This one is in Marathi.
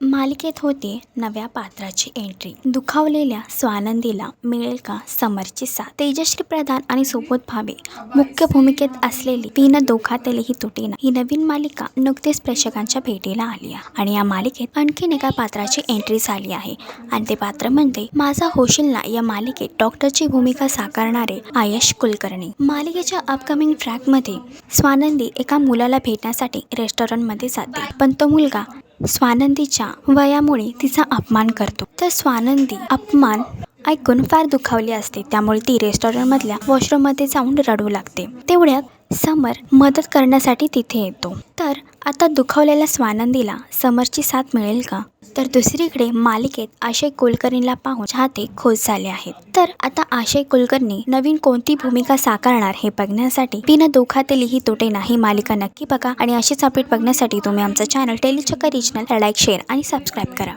मालिकेत होते नव्या पात्राची एंट्री दुखावलेल्या स्वानंदीला मिळेल का समरची साथ तेजश्री प्रधान आणि सुबोध भावे मुख्य भूमिकेत असलेली तीन दोघातलेही तुटेना ही नवीन मालिका नुकतीच प्रेक्षकांच्या भेटीला आली आहे आणि या मालिकेत आणखीन एका पात्राची एंट्री झाली आहे. आणि ते पात्र म्हणजे माझा होशिलना या मालिकेत डॉक्टरची भूमिका साकारणारे आयश कुलकर्णी. मालिकेच्या अपकमिंग ट्रॅकमध्ये स्वानंदी एका मुलाला भेटण्यासाठी रेस्टॉरंटमध्ये जाते. पण तो मुलगा स्वानंदीच्या वयामुळे तिचा अपमान करतो. तर स्वानंदी अपमान ऐकून फार दुखावली असते. त्यामुळे ती रेस्टॉरंटमधल्या वॉशरूममध्ये जाऊन रडू लागते. तेवढ्यात समर मदत करण्यासाठी तिथे येतो. तर आता दुखावलेल्या स्वानंदीला समरची साथ मिळेल का? तर दुसरीकडे मालिकेत आशय कुलकर्णीला पाहून चाहते खोज झाले आहेत. तर आता आशय कुलकर्णी नवीन कोणती भूमिका साकारणार हे बघण्यासाठी बिना दोखातेलीही तुटेना ही मालिका नक्की बघा आणि अशीच अपडेट बघण्यासाठी तुम्ही आमचं channel Telichakkar regional like share आणि सबस्क्राईब करा.